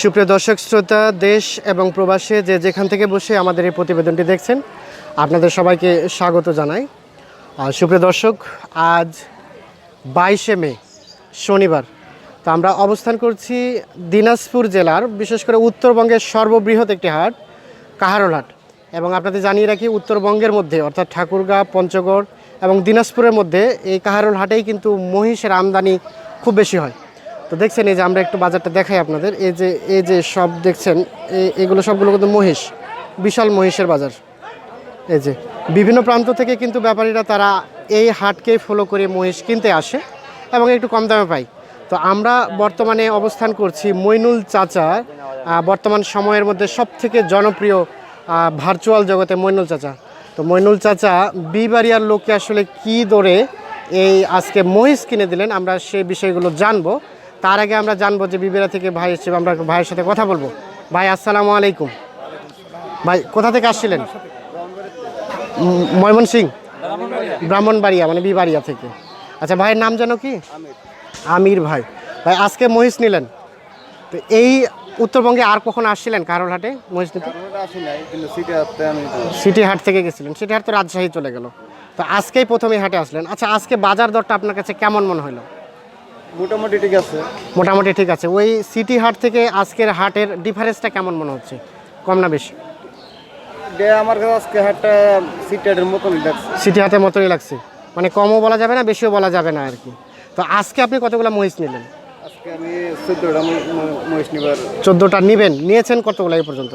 সুপ্রিয় দর্শক, শ্রোতা, দেশ এবং প্রবাসে যে যেখান থেকে বসে আমাদের এই প্রতিবেদনটি দেখছেন, আপনাদের সবাইকে স্বাগত জানাই। সুপ্রিয় দর্শক, আজ বাইশে মে, শনিবার। তো আমরা অবস্থান করছি দিনাজপুর জেলার, বিশেষ করে উত্তরবঙ্গের সর্ববৃহৎ একটি হাট, কাহারোল হাট। এবং আপনাদের জানিয়ে রাখি, উত্তরবঙ্গের মধ্যে, অর্থাৎ ঠাকুরগাঁ, পঞ্চগড় এবং দিনাজপুরের মধ্যে এই কাহারোল হাটেই কিন্তু মহিষের আমদানি খুব বেশি হয়। তো দেখছেন এই যে আমরা একটু বাজারটা দেখাই আপনাদের। এই যে এই যে সব দেখছেন এগুলো সবগুলো কিন্তু মহিষ, বিশাল মহিষের বাজার। এই যে, বিভিন্ন প্রান্ত থেকে কিন্তু ব্যাপারীরা তারা এই হাটকে ফলো করে মহিষ কিনতে আসে এবং একটু কম দামে পায়। তো আমরা বর্তমানে অবস্থান করছি মইনুল চাচা বর্তমান সময়ের মধ্যে সব থেকে জনপ্রিয় ভার্চুয়াল জগতে মইনুল চাচা। তো মইনুল চাচা, বিবাড়িয়ার লোককে আসলে কি দরে এই আজকে মহিষ কিনে দিলেন, আমরা সেই বিষয়গুলো জানব। তার আগে আমরা জানব যে বিবেরা থেকে ভাই এসেছে আমরা ভাইয়ের সাথে কথা বলব। ভাই আসসালামু আলাইকুম। ভাই কোথা থেকে আসছিলেন? ময়মন সিং ব্রাহ্মণবাড়িয়া মানে বিবাড়িয়া থেকে। আচ্ছা ভাইয়ের নাম যেন কি? আমির ভাই। ভাই আজকে মহিষ নিলেন। তো এই উত্তরবঙ্গে আর কখন আসছিলেন কারোর হাটে মহিষ নিতে? সিটি হাট থেকে গেছিলেন। সিটি হাট তো রাজশাহী চলে গেল। তো আজকেই প্রথমে হাটে আসলেন। আচ্ছা আজকে বাজার দরটা আপনার কাছে কেমন মনে হলো? মোটামুটি ঠিক আছে। মোটামুটি ঠিক আছে। ওই সিটি হাট থেকে আজকের হাটের ডিফারেন্সটা কেমন মনে হচ্ছে? কম না বেশি? আমার কাছে আজকে হাটটা সিটি হাটের মতনই লাগছে। সিটি হাটের মতোই লাগছে। মানে কমও বলা যাবে না বেশিও বলা যাবে না আর কি তো আজকে আপনি কতগুলো মহিষ নিলেন? আজকে আমি চোদ্দোটা মহিষ নিবার চোদ্দোটা নিবেন? নিয়েছেন কতগুলো এই পর্যন্ত?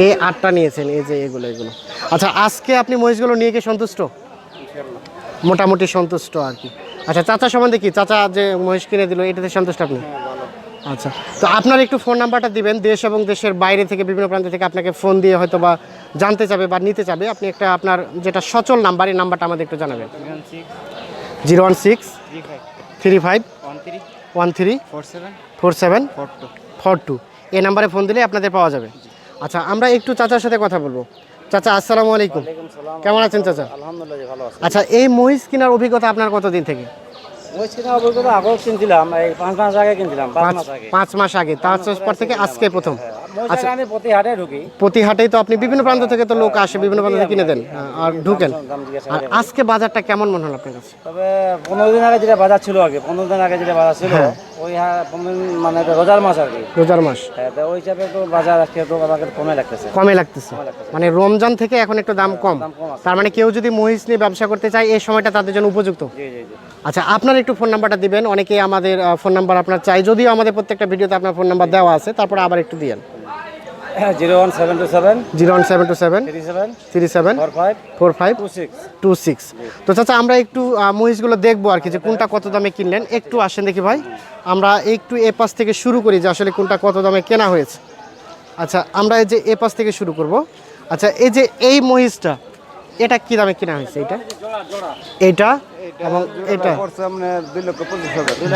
এই আটটা নিয়েছেন এই যে এগুলো এগুলো। আচ্ছা আজকে আপনি মহিষগুলো নিয়ে কি সন্তুষ্ট? মোটামুটি সন্তুষ্ট আর কি আচ্ছা চাচা সম্বন্ধে কি? চাচা যে মহিষ কিনে দিল এটাতে সন্তুষ্ট আপনি? হ্যাঁ আচ্ছা। তো আপনার একটু ফোন নাম্বারটা দিবেন দেশ এবং দেশের বাইরে থেকে বিভিন্ন প্রান্ত থেকে আপনাকে ফোন দিয়ে হয়তো বা জানতে চাবে বা নিতে চাবে। আপনি একটা আপনার যেটা সচল নাম্বার এই নাম্বারটা আমাদের একটু জানাবেন। Zero one six three five one three four seven four seven four two. Four two এই নাম্বারে ফোন দিলে আপনাদের পাওয়া যাবে। আচ্ছা আমরা একটু চাচার সাথে কথা বলব। চাচা আসসালামু আলাইকুম। কেমন আছেন চাচা? আলহামদুলিল্লাহ ভালো আচ্ছা এই মহিষ কেনার অভিজ্ঞতা আপনার কতদিন থেকে? আগেও কিনছিলাম এই পাঁচ মাস আগে কিনছিলাম পাঁচ পাঁচ মাস আগে। পাঁচ মাস আগে তার পর থেকে আজকে প্রথম। আচ্ছা। আমি প্রতি হাটে ঢুকি। প্রতি হাটেই তো আপনি বিভিন্ন প্রান্ত থেকে তো লোক আসে বিভিন্ন প্রান্ত থেকে কিনে দেন হ্যাঁ, আর ঢুকেন। আর আজকে বাজারটা কেমন মনে হলো আপনার কাছে? তবে পনেরো দিন আগে যেটা বাজার ছিল আগে পনেরো দিন আগে যেটা বাজার ছিল হ্যাঁ। ওই পনেরো দিন মানে রোজার মাস আর কি। রোজার মাস। হ্যাঁ, তো ওই হিসাবে তো বাজার আজকে তো আমাকে কমে লাগতেছে। কমে লাগতেছে। মানে রমজান থেকে এখন একটু দাম কম। দাম কম তার মানে কেউ যদি মহিষ নিয়ে ব্যবসা করতে চায় এই সময়টা তাদের জন্য উপযুক্ত। আচ্ছা আপনার একটু ফোন নাম্বারটা দিবেন। অনেকেই আমাদের ফোন নাম্বার আপনার চাই। যদিও আমাদের প্রত্যেকটা ভিডিওতে আপনার ফোন নাম্বার দেওয়া আছে তারপরে আবার একটু দিয়েন। Zero one seven two seven zero one seven two seven three seven three seven four five four five two six. Two six. তো চাচা আমরা একটু মহিষগুলো দেখব আর কি যে কোনটা কত দামে কিনলেন। একটু আসেন দেখি ভাই। আমরা একটু এ পাশ থেকে শুরু করি যে আসলে কোনটা কত দামে কেনা হয়েছে। আচ্ছা আমরা এই যে এ পাশ থেকে শুরু করব। আচ্ছা এই যে এই মহিষটা এটা কি দামে কেনা হয়েছে এটা? এইটা এবং এটা?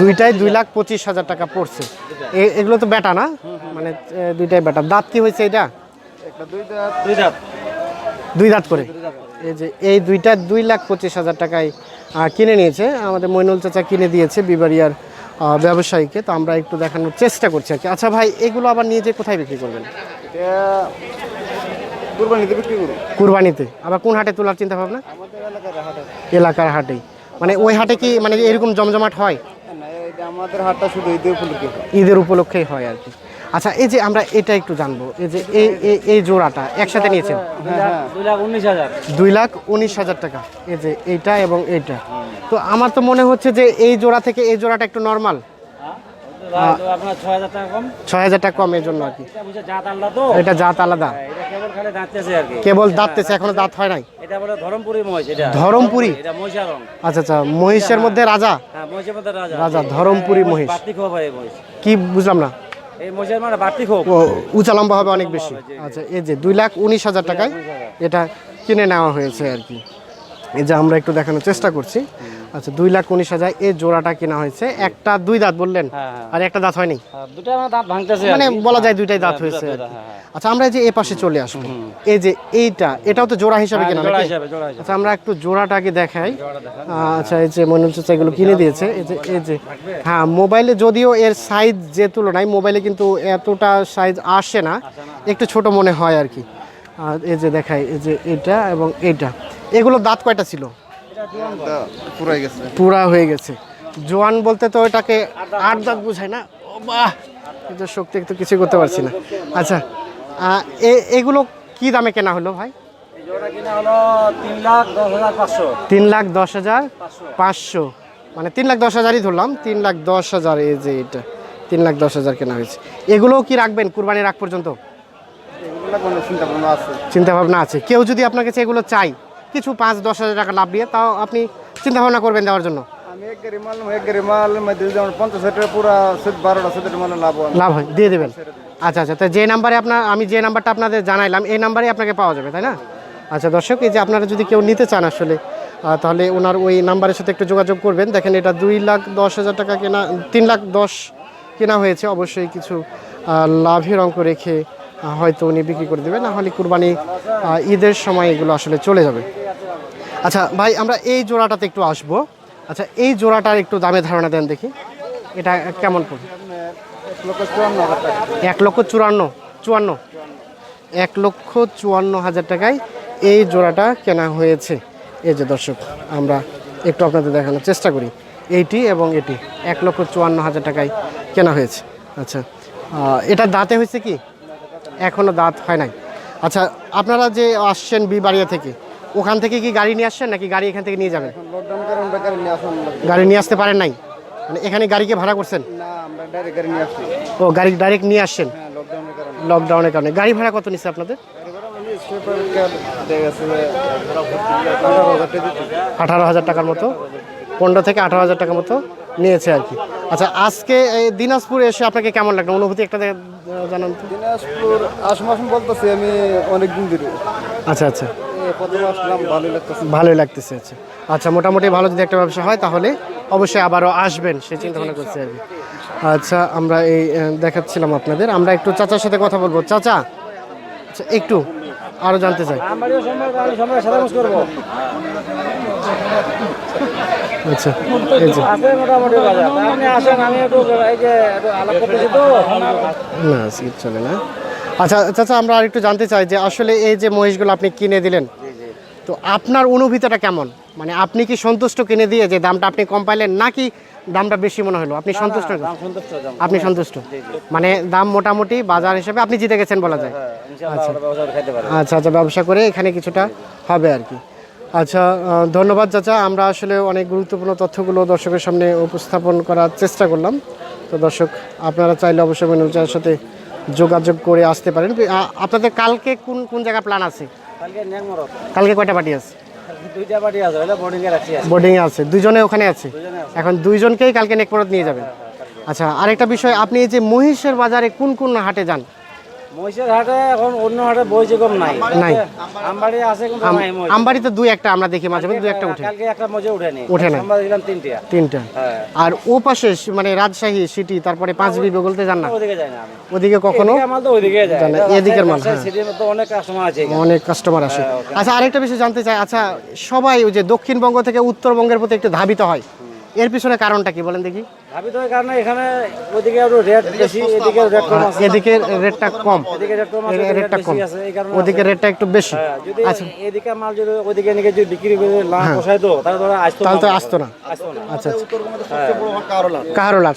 দুইটাই দুই লাখ পঁচিশ হাজার টাকা পড়ছে। এগুলো তো বেটা না? মানে দুইটাই বেটা। দাঁত কি হয়েছে এটা? দুই দাঁত করে। এই যে, এই দুইটা দুই লাখ পঁচিশ হাজার টাকায় কিনে নিয়েছে। আমাদের মইনুল চাচা কিনে দিয়েছে বিবারিয়ার ব্যবসায়ীকে। তো আমরা একটু দেখানোর চেষ্টা করছি আর কি। আচ্ছা ভাই, এগুলো আবার নিয়ে যে কোথায় বিক্রি করবেন? এটা কুরবানিতে বিক্রি করুন কুরবানিতে। আবার কোন হাটে তোলার চিন্তা ভাবনা? এলাকার হাটে মানে ওই হাটে কি মানে এরকম জমজমাট হয়? আমাদের হাটটা শুধু ঈদের উপলক্ষে ঈদের উপলক্ষেই হয় আর কি। আচ্ছা এই যে আমরা এটা একটু জানব। এই যে এই এই- জোড়াটা একসাথে নিয়েছেন? দুই লাখ উনিশ হাজার। টাকা। এই যে এইটা এবং এইটা। তো আমার তো মনে হচ্ছে যে এই জোড়া থেকে এই জোড়াটা একটু নর্মাল হ্যাঁ? ছয় হাজার টাকা কম? এর জন্য আর কি। এটা জাত আলাদা হ্যাঁ, কেবল দাঁততেছে দাঁততেছে এখনও দাঁত হয় নাই। ধরমপুরি আচ্ছা আচ্ছা মহিষের মধ্যে রাজা? হ্যাঁ রাজা। ধরমপুরি মহিষ। হয় কি বুঝলাম না। মানে উঁচা লম্বা হবে অনেক বেশি। আচ্ছা এই যে দুই লাখ উনিশ হাজার টাকায় এটা কিনে নেওয়া হয়েছে আর কি। এই যে আমরা একটু দেখানোর চেষ্টা করছি। আচ্ছা দুই লাখ উনিশ হাজার এই জোড়াটা কেনা হয়েছে। একটা দুই দাঁত বললেন? হ্যাঁ, হ্যাঁ। আর একটা দাঁত হয়নি? আর আমার দাঁত ভাঙতেছে মানে বলা যায় দুইটাই দাঁত হ্যাঁ, হয়েছে। হ্যাঁ, হ্যাঁ। আচ্ছা আমরা এই যে এই পাশে চলে আসব এই যে এইটা এটাও তো জোড়া হিসাবে হ্যাঁ, কেনা নাকি? আচ্ছা আমরা একটু জোড়াটাকে দেখাই। আচ্ছা এই যে মনুল চাচা এগুলো কিনে দিয়েছে। এই যে এই যে হ্যাঁ মোবাইলে যদিও এর সাইজ যে তুলনায় মোবাইলে কিন্তু এতটা সাইজ আসে না। একটু ছোট মনে হয় আর কি। আর এই যে দেখাই এই যে এটা এবং এটা এগুলো দাঁত কয়টা ছিল? পুরাই গেছে। পুরা হয়ে গেছে। জোয়ান বলতে তো ওটাকে আট দাঁত বোঝায় না? ও বাহ! কিন্তু শক্তি একটু কিছু করতে পারছি না। আচ্ছা এ- এগুলো কি দামে কেনা হলো ভাই? তিন লাখ দশ হাজার পাঁচশো। মানে তিন লাখ দশ হাজারই ধরলাম তিন লাখ দশ হাজার এই যে এটা তিন লাখ দশ হাজার কেনা হয়েছে। এগুলোও কি রাখবেন কুরবানির আগ পর্যন্ত? এগুলো চিন্তা ভাবনা আছে। চিন্তা ভাবনা আছে। কেউ যদি আপনার কাছে এগুলো চাই কিছু পাঁচ দশ হাজার টাকা লাভ দিয়ে তাও আপনি চিন্তা ভাবনা করবেন দেওয়ার জন্য। আমি এক গাড়ি মাল এক গাড়ি মাল যেমন পঞ্চাশ হাজার পুরা বারোটা চোদ্দ মাল লাভ লাভ হয় দিয়ে দেবেন। আচ্ছা আচ্ছা তা যে নাম্বারে আপনার আমি যে নাম্বারটা আপনাদের জানাইলাম এই নাম্বারে আপনাকে পাওয়া যাবে তাই না? আচ্ছা দর্শক এই যে আপনারা যদি কেউ নিতে চান আসলে তাহলে ওনার ওই নাম্বারের সাথে একটু যোগাযোগ করবেন। দেখেন এটা দুই লাখ দশ হাজার টাকা কেনা তিন লাখ দশ কেনা হয়েছে। অবশ্যই কিছু লাভের অঙ্ক রেখে হয়তো উনি বিক্রি করে দেবেন। না হলে কুরবানি ঈদের সময় এগুলো আসলে চলে যাবে। আচ্ছা ভাই, আমরা এই জোড়াটাতে একটু আসব। আচ্ছা এই জোড়াটার একটু দামে ধারণা দেন দেখি। এটা কেমন পড়বে এক লক্ষ চুরান্ন, চুয়ান্ন। এক লক্ষ চুয়ান্ন হাজার টাকায় এই জোড়াটা কেনা হয়েছে। এই যে দর্শক, আমরা একটু আপনাদের দেখানোর চেষ্টা করি। এইটি এবং এটি, এক লক্ষ চুয়ান্ন হাজার টাকায় কেনা হয়েছে। আচ্ছা এটা দাঁতে হয়েছে কি? এখনও দাঁত হয় নাই। আচ্ছা আপনারা যে আসছেন বি বিবাড়িয়া থেকে ওখান থেকে কি গাড়ি নিয়ে আসছেন নাকি গাড়ি এখান থেকে নিয়ে যাবেন? গাড়ি নিয়ে আসতে পারেন নাই? মানে এখানে গাড়িকে ভাড়া করছেন? ও গাড়ি ডাইরেক্ট নিয়ে আসছেন? হ্যাঁ লকডাউনের কারণে। গাড়ি ভাড়া কত নিচ্ছে আপনাদের? মানে আঠারো হাজার টাকার মতো? পনেরো থেকে আঠারো হাজার টাকার মতো নিয়েছে আর কি। আচ্ছা আজকে এই দিনাজপুরে এসে আপনাকে কেমন লাগল? অনুভূতি একটা জানান তো। দিনাজপুর আসম আসম বলতেছি আমি অনেক দিন ধরে। আচ্ছা আচ্ছা। ভালোই লাগতেছে। আচ্ছা। আচ্ছা মোটামুটি ভালো যদি একটা ব্যবসা হয়, তাহলে অবশ্যই আবারও আসবেন, সে চিন্তা ভাবনা করছি আর আচ্ছা আমরা এই দেখাচ্ছিলাম আপনাদের। আমরা একটু চাচার সাথে কথা বলব। চাচা আচ্ছা একটু আরও জানতে চাই। আচ্ছা না চলে না। আচ্ছা চাচা, আমরা আর একটু জানতে চাই যে আসলে এই যে মহিষগুলো আপনি কিনে দিলেন তো আপনার অনুভূতিটা কেমন? মানে আপনি কি সন্তুষ্ট কিনে দিয়ে যে দামটা আপনি কম পাইলেন নাকি দামটা বেশি মনে হলো? আপনি সন্তুষ্ট আপনি সন্তুষ্ট? মানে দাম মোটামুটি বাজার হিসেবে আপনি জিতে গেছেন বলা যায়। হ্যাঁ পারি আচ্ছা। আচ্ছা ব্যবসা করে এখানে কিছুটা হবে আর কি। আচ্ছা ধন্যবাদ চাচা। আমরা আসলে অনেক গুরুত্বপূর্ণ তথ্যগুলো দর্শকের সামনে উপস্থাপন করার চেষ্টা করলাম। তো দর্শক আপনারা চাইলে অবশ্যই মেনুল চায়ের সাথে যোগাযোগ করে আসতে পারেন। আপনাদের কালকে কোন কোন জায়গা প্ল্যান আছে? কালকে কয়টা পার্টি আছে? বোর্ডিং এ আছে। দুজনে ওখানে আছে? এখন দুইজনকেই কালকে নেকমরত নিয়ে যাবেন। আচ্ছা আরেকটা বিষয় আপনি এই যে মহিষের বাজারে কোন কোন হাটে যান? মহিষের হাটে এখন অন্য হাটে বই নাই। নাই। আমবাড়ি আছে কিন্তু নাই মহিষ। আমবাড়িতে দুই একটা আমরা দেখি মাঝে মাঝে দুই একটা উঠে। কালকে একটা মজা উঠেনি ওঠে নাই। আমরা দিলাম তিনটা। তিনটা। হ্যাঁ। আর ও পাশে মানে রাজশাহী সিটি তারপরে পাঁচ বিবি বলতে যান না। ওদিকে যাই না ওদিকে কখনো? এদিকে মাল তো ওইদিকে যায়। জানে, এদিকের মাল, হ্যাঁ। সিটির মধ্যে অনেক কাস্টমার আছে অনেক কাস্টমার আসে। আচ্ছা আরেকটা বিষয় জানতে চাই। আচ্ছা সবাই ওই যে দক্ষিণবঙ্গ থেকে উত্তরবঙ্গের প্রতি একটু ধাবিত হয়। এর পিছনে কারণটা কি বলেন দেখি। ভাবি কারণে এখানে ওইদিকে একটু রেট বেশি এদিকে রেট কম আছে। এদিকে রেটটা কম। এদিকে রেট কম আছে রেটটা কম। আছে এই কারণে ওদিকে রেটটা একটু বেশি। হ্যাঁ, আচ্ছা। এদিকে মাল যদি ওইদিকে নিয়ে যদি বিক্রি করে লাভ পোষায় তো তাহলে ধরো আসতো তাহলে তো আসতো না। আচ্ছা আচ্ছা। উত্তরবঙ্গের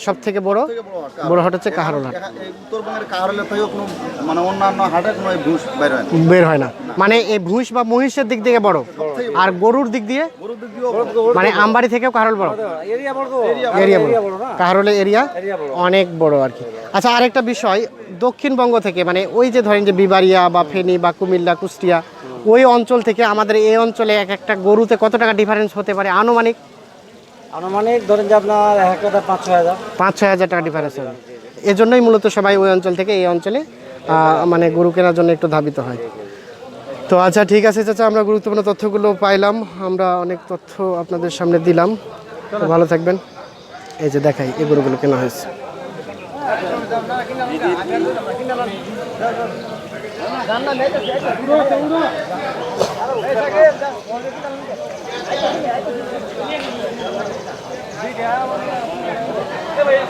সবচেয়ে বড় হাট বড়? বড় হাট হচ্ছে কাহারোলার। উত্তরবঙ্গের কাহারোলা থেকেও কোনো মানে অন্যান্য হাটে কোনো ঘুষ বাইরে হয় না। বের হয় না। মানে এই ভুঁস বা মহিষের দিক থেকে বড়। আর গরুর দিক দিয়ে? গরুর দিক দিয়েও মানে আমবাড়ি থেকেও কাহারোল বড়। এরিয়া বড় এরিয়া বড়। না কাহারোলের এরিয়া অনেক বড় আর কি। আচ্ছা আরেকটা বিষয় দক্ষিণবঙ্গ থেকে মানে ওই যে ধরেন যে বিবারিয়া বা ফেনী বা কুমিল্লা কুষ্টিয়া ওই অঞ্চল থেকে আমাদের এই অঞ্চলে এক একটা গরুতে কত টাকা ডিফারেন্স হতে পারে? আনুমানিক? আনুমানিক ধরেন যে আপনার এক কথা পাঁচ ছয় হাজার। পাঁচ ছয় হাজার টাকা ডিফারেন্স হবে। এজন্যই মূলত সবাই ওই অঞ্চল থেকে এই অঞ্চলে মানে গরু কেনার জন্য একটু ধাবিত হয়। তো আচ্ছা ঠিক আছে চাচা আমরা গুরুত্বপূর্ণ তথ্যগুলো পাইলাম। আমরা অনেক তথ্য আপনাদের সামনে দিলাম। ভালো থাকবেন। এই যে দেখাই এই গরুগুলো কেনা হয়েছে। ভাইয়া